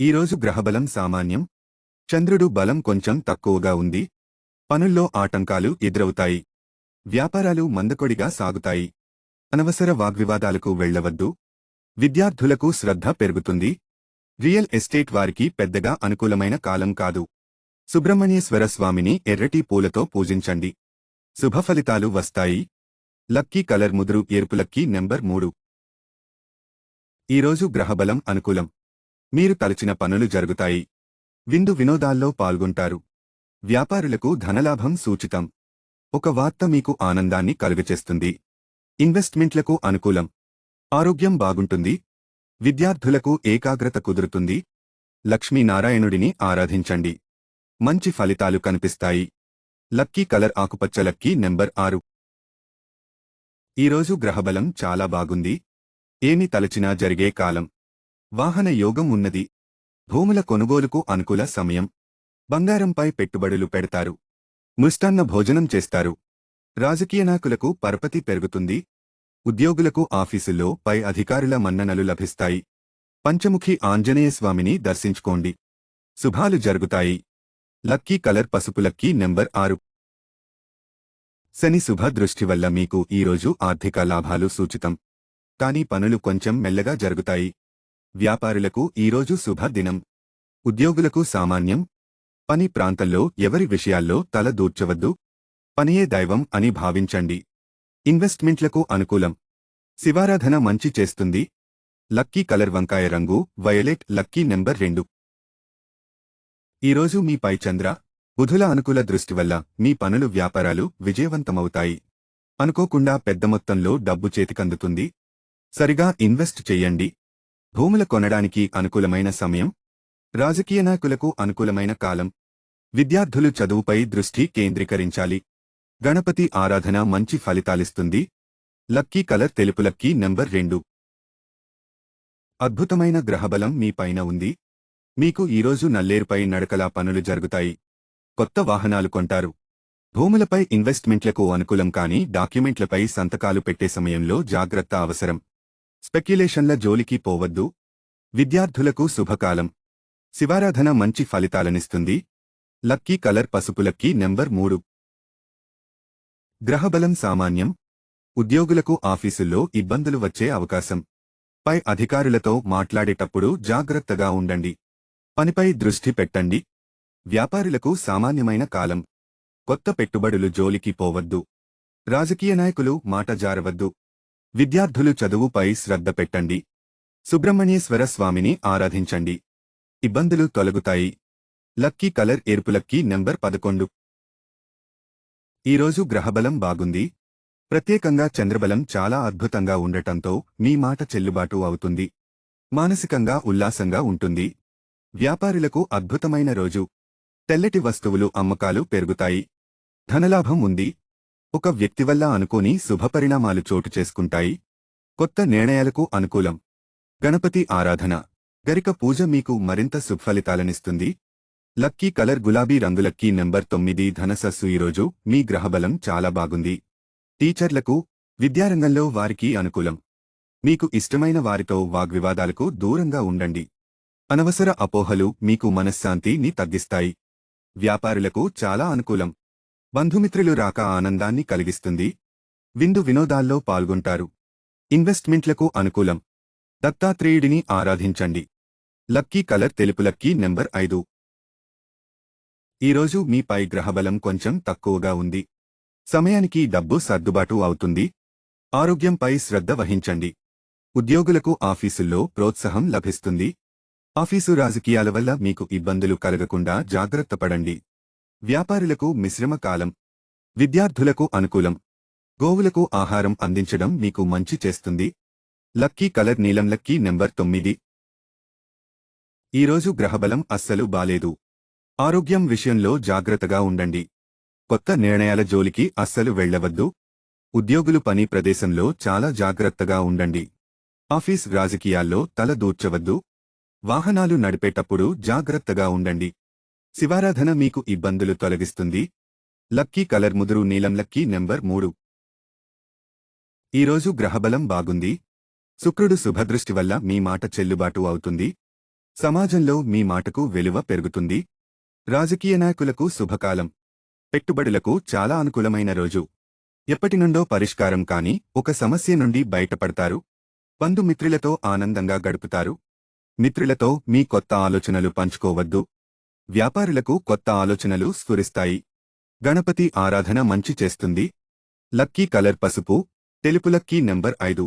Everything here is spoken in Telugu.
ఈరోజు గ్రహబలం సామాన్యం. చంద్రుడు బలం కొంచెం తక్కువగా ఉంది. పనుల్లో ఆటంకాలు ఎదురవుతాయి. వ్యాపారాలు మందకొడిగా సాగుతాయి. అనవసర వాగ్వివాదాలకు వెళ్ళవద్దు విద్యార్థులకు శ్రద్ధ పెరుగుతుంది. రియల్ ఎస్టేట్ వారికి పెద్దగా అనుకూలమైన కాలం కాదు. సుబ్రహ్మణ్యేశ్వర స్వామిని ఎర్రటి పూలతో పూజించండి. శుభ ఫలితాలు వస్తాయి. లక్కీ కలర్ ముదురు ఎరుపు లక్కీ నెంబర్ మూడు. ఈరోజు గ్రహబలం అనుకూలం. మీరు తలచిన పనులు జరుగుతాయి. విందు వినోదాల్లో పాల్గొంటారు. వ్యాపారులకు ధనలాభం సూచితం. ఒక వార్త మీకు ఆనందాన్ని కలుగచేస్తుంది. ఇన్వెస్ట్మెంట్లకు అనుకూలం. ఆరోగ్యం బాగుంటుంది. విద్యార్థులకు ఏకాగ్రత కుదురుతుంది. లక్ష్మీనారాయణుడిని ఆరాధించండి. మంచి ఫలితాలు కనిపిస్తాయి. లక్కీ కలర్ ఆకుపచ్చ లక్కీ నెంబర్ ఆరు. ఈరోజు గ్రహబలం చాలా బాగుంది. ఏమి తలచినా జరిగే కాలం. వాహన యోగం ఉన్నది. భూముల కొనుగోలుకు అనుకూల సమయం. బంగారంపై పెట్టుబడులు పెడతారు. ముష్టాన్న భోజనం చేస్తారు. రాజకీయ నాయకులకు పరపతి పెరుగుతుంది. ఉద్యోగులకు ఆఫీసుల్లో పై అధికారుల మన్ననలు లభిస్తాయి. పంచముఖి ఆంజనేయస్వామిని దర్శించుకోండి. శుభాలు జరుగుతాయి. లక్కీ కలర్ పసుపు లక్కీ నెంబర్ ఆరు. శని శుభ దృష్టి వల్ల మీకు ఈరోజు ఆర్థిక లాభాలు సూచితం. కానీ పనులు కొంచెం మెల్లగా జరుగుతాయి. వ్యాపారులకు ఈరోజు శుభదినం. ఉద్యోగులకు సామాన్యం. పని ప్రాంతంలో ఎవరి విషయాల్లో తల దూర్చవద్దు. పనియే దైవం అని భావించండి. ఇన్వెస్ట్మెంట్లకు అనుకూలం. శివారాధన మంచి చేస్తుంది. లక్కీ కలర్ వంకాయ రంగు వయలెట్ లక్కీ నెంబర్ రెండు. ఈరోజు మీపై చంద్ర బుధుల అనుకూల దృష్టి వల్ల మీ పనులు వ్యాపారాలు విజయవంతమవుతాయి. అనుకోకుండా పెద్ద మొత్తంలో డబ్బు చేతికందుతుంది. సరిగా ఇన్వెస్ట్ చెయ్యండి భూముల కొనడానికి అనుకూలమైన సమయం? రాజకీయ నాయకులకు అనుకూలమైన కాలం? విద్యార్థులు చదువుపై దృష్టి కేంద్రీకరించాలి. గణపతి ఆరాధన మంచి ఫలితాలిస్తుంది. లక్కీ కలర్ తెలుపు లక్కీ నెంబర్ రెండు. అద్భుతమైన గ్రహబలం మీ పైన ఉంది. మీకు ఈరోజు నల్లేరుపై నడకలా పనులు జరుగుతాయి. కొత్త వాహనాలు కొంటారు. భూములపై ఇన్వెస్ట్మెంట్లకు అనుకూలం కాని డాక్యుమెంట్లపై సంతకాలు పెట్టే సమయంలో జాగ్రత్త అవసరం. స్పెక్యులేషన్ల జోలికి పోవద్దు. విద్యార్థులకు శుభకాలం. శివారాధన మంచి ఫలితాలనిస్తుంది. లక్కీ కలర్ పసుపు లక్కీ నెంబర్ మూడు. గ్రహబలం సామాన్యం. ఉద్యోగులకు ఆఫీసుల్లో ఇబ్బందులు వచ్చే అవకాశం. పై అధికారులతో మాట్లాడేటప్పుడు జాగ్రత్తగా ఉండండి. పనిపై దృష్టి పెట్టండి. వ్యాపారులకు సామాన్యమైన కాలం. కొత్త పెట్టుబడులు జోలికి పోవద్దు. రాజకీయ నాయకులు మాట జారవద్దు. విద్యార్థులు చదువుపై శ్రద్ధ పెట్టండి. సుబ్రహ్మణ్యేశ్వర స్వామిని ఆరాధించండి. ఇబ్బందులు తొలగుతాయి. లక్కీ కలర్ ఎరుపు లక్కీ నెంబర్ పదకొండు. ఈరోజు గ్రహబలం బాగుంది. ప్రత్యేకంగా చంద్రబలం చాలా అద్భుతంగా ఉండటంతో మీ మాట చెల్లుబాటు అవుతుంది. మానసికంగా ఉల్లాసంగా ఉంటుంది. వ్యాపారులకు అద్భుతమైన రోజు. తెల్లటి వస్తువులు అమ్మకాలు పెరుగుతాయి. ధనలాభం ఉంది. ఒక వ్యక్తి వల్ల అనుకోని శుభపరిణామాలు చోటు చేసుకుంటాయి. కొత్త నిర్ణయాలకు అనుకూలం. గణపతి ఆరాధన. గరిక పూజ మీకు మరింత సుఫలితాలనిస్తుంది లక్కీ కలర్ గులాబీ రంగు లక్కీ నెంబర్ తొమ్మిది ధనసస్సు ఈరోజు మీ గ్రహబలం చాలా బాగుంది. టీచర్లకు విద్యారంగంలో వారికి అనుకూలం. మీకు ఇష్టమైన వారితో వాగ్వివాదాలకు దూరంగా ఉండండి. అనవసర అపోహలు మీకు మనశ్శాంతిని తగ్గిస్తాయి. వ్యాపారులకు చాలా అనుకూలం. బంధుమిత్రులు రాక ఆనందాన్ని కలిగిస్తుంది. విందు వినోదాల్లో పాల్గొంటారు. ఇన్వెస్ట్మెంట్లకు అనుకూలం. దత్తాత్రేయుడిని ఆరాధించండి. లక్కీ కలర్ తెలుపు లక్కీ నెంబర్ ఐదు. ఈరోజు మీపై గ్రహబలం కొంచెం తక్కువగా ఉంది. సమయానికి డబ్బు సర్దుబాటు అవుతుంది. ఆరోగ్యంపై శ్రద్ధ వహించండి. ఉద్యోగులకు ఆఫీసుల్లో ప్రోత్సాహం లభిస్తుంది. ఆఫీసు రాజకీయాల వల్ల మీకు ఇబ్బందులు కలగకుండా జాగ్రత్త పడండి. వ్యాపారులకు మిశ్రమ కాలం విద్యార్థులకు అనుకూలం గోవులకు ఆహారం అందించడం మీకు మంచి చేస్తుంది. లక్కీ కలర్ నీలం లక్కీ నెంబర్ తొమ్మిది. ఈరోజు గ్రహబలం అస్సలు బాలేదు. ఆరోగ్యం విషయంలో జాగ్రత్తగా ఉండండి. కొత్త నిర్ణయాల జోలికి అస్సలు వెళ్ళవద్దు ఉద్యోగులు పని ప్రదేశంలో చాలా జాగ్రత్తగా ఉండండి. ఆఫీస్ రాజకీయాల్లో తల దూర్చవద్దు. వాహనాలు నడిపేటప్పుడు జాగ్రత్తగా ఉండండి. శివారాధన మీకు ఇబ్బందులు తొలగిస్తుంది. లక్కీ కలర్ ముదురు నీలం లక్కీ నెంబర్ మూడు. ఈరోజు గ్రహబలం బాగుంది. శుక్రుడు శుభదృష్టి వల్ల మీ మాట చెల్లుబాటు అవుతుంది. సమాజంలో మీ మాటకు విలువ పెరుగుతుంది. రాజకీయ నాయకులకు శుభకాలం. పెట్టుబడులకు చాలా అనుకూలమైన రోజు. ఎప్పటి నుండో పరిష్కారం కాని ఒక సమస్య నుండి బయటపడతారు. బంధుమిత్రులతో ఆనందంగా గడుపుతారు. మిత్రులతో మీ కొత్త ఆలోచనలు పంచుకోవద్దు. వ్యాపారులకు కొత్త ఆలోచనలు స్ఫురిస్తాయి. గణపతి ఆరాధన మంచి చేస్తుంది. లక్కీ కలర్ పసుపు తెలుపు లక్కీ నెంబర్ ఐదు.